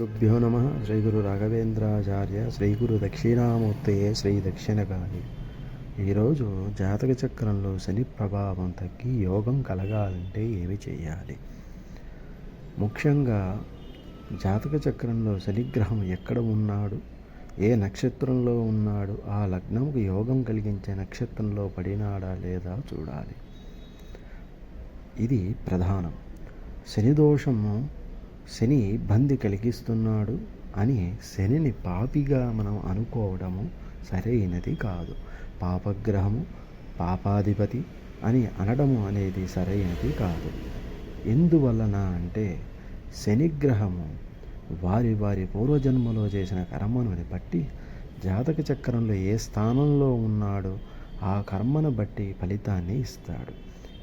గురుభ్యో నమ శ్రీ గురు రాఘవేంద్రాచార్య శ్రీ గురు దక్షిణామూర్తయే శ్రీ దక్షిణకాళి ఈరోజు జాతక చక్రంలో శని ప్రభావం తగ్గి యోగం కలగాలంటే ఏమి చేయాలి? ముఖ్యంగా జాతక చక్రంలో శనిగ్రహం ఎక్కడ ఉన్నాడు? ఏ నక్షత్రంలో ఉన్నాడు? ఆ లగ్నంకు యోగం కలిగించే నక్షత్రంలో పడినాడా లేదా చూడాలి. ఇది ప్రధానం. శని దోషము శని ఇబ్బంది కలిగిస్తున్నాడు అని శనిని పాపిగా మనం అనుకోవడము సరైనది కాదు. పాపగ్రహము పాపాధిపతి అని అనడము అనేది సరైనది కాదు. ఎందువలన అంటే శనిగ్రహము వారి వారి పూర్వజన్మలో చేసిన కర్మను బట్టి జాతక చక్రంలో ఏ స్థానంలో ఉన్నాడో ఆ కర్మను బట్టి ఫలితాన్ని ఇస్తాడు.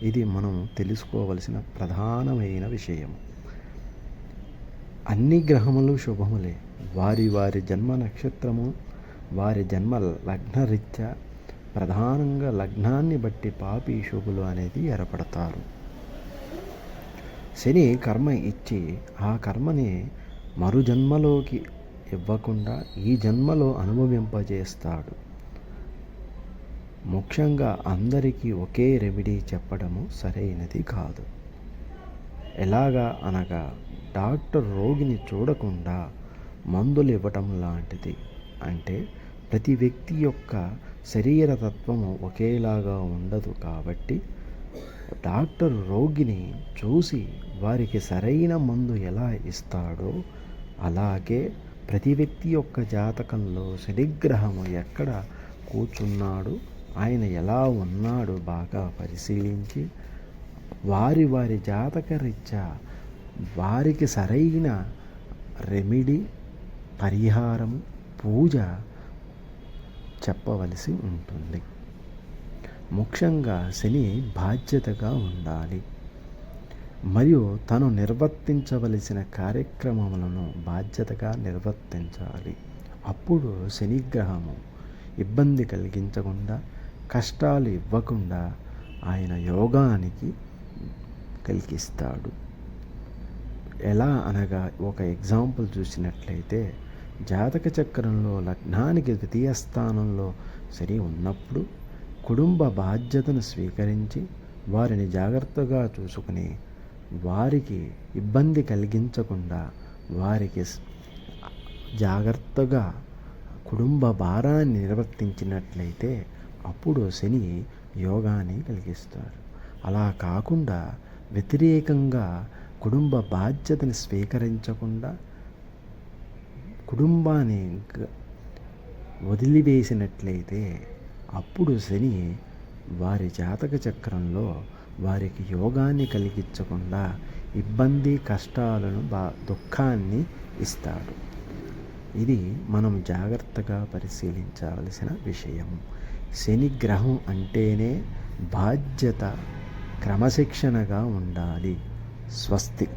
ఇది మనం తెలుసుకోవలసిన ప్రధానమైన విషయం అన్ని గ్రహములు శుభములే. వారి వారి జన్మ నక్షత్రము వారి జన్మ లగ్నరీత్యా ప్రధానంగా లగ్నాన్ని బట్టి పాపి శుభులు అనేది ఏర్పడతారు. శని కర్మ ఇచ్చి ఆ కర్మని మరు జన్మలోకి ఇవ్వకుండా ఈ జన్మలో అనుభవింపజేస్తాడు. ముఖ్యంగా అందరికీ ఒకే రెమెడీ చెప్పడము సరైనది కాదు. ఎలాగా అనగా డాక్టర్ రోగిని చూడకుండా మందులు ఇవ్వటం లాంటిది. అంటే ప్రతి వ్యక్తి యొక్క శరీర తత్వము ఒకేలాగా ఉండదు కాబట్టి డాక్టర్ రోగిని చూసి వారికి సరైన మందు ఎలా ఇస్తాడో అలాగే ప్రతి వ్యక్తి యొక్క జాతకంలో శనిగ్రహము ఎక్కడ కూర్చున్నాడు ఆయన ఎలా ఉన్నాడు బాగా పరిశీలించి వారి వారి జాతక రీత్యా వారికి సరైన రెమెడీ పరిహారం పూజ చెప్పవలసి ఉంటుంది. ముఖ్యంగా శని బాధ్యతగా ఉండాలి. మరియు తను నిర్వర్తించవలసిన కార్యక్రమములను బాధ్యతగా నిర్వర్తించాలి. అప్పుడు శనిగ్రహము ఇబ్బంది కలిగించకుండా కష్టాలు ఇవ్వకుండా ఆయన యోగానికి కలిగిస్తాడు. ఎలా అనగా ఒక ఎగ్జాంపుల్ చూసినట్లయితే జాతక చక్రంలో లగ్నానికి ద్వితీయ స్థానంలో సరి ఉన్నప్పుడు కుటుంబ బాధ్యతను స్వీకరించి వారిని జాగ్రత్తగా చూసుకుని వారికి ఇబ్బంది కలిగించకుండా వారికి జాగ్రత్తగా కుటుంబ భారాన్ని నిర్వర్తించినట్లయితే అప్పుడు శని యోగాన్ని కలిగిస్తారు అలా కాకుండా వ్యతిరేకంగా కుటుంబ బాధ్యతని స్వీకరించకుండా కుటుంబాన్ని వదిలివేసినట్లయితే అప్పుడు శని వారి జాతక చక్రంలో వారికి యోగాన్ని కలిగించకుండా ఇబ్బంది కష్టాలను బా దుఃఖాన్ని ఇస్తాడు. ఇది మనం జాగ్రత్తగా పరిశీలించవలసిన విషయం. శని గ్రహం అంటేనే బాధ్యత. క్రమశిక్షణగా ఉండాలి. స్వస్తి.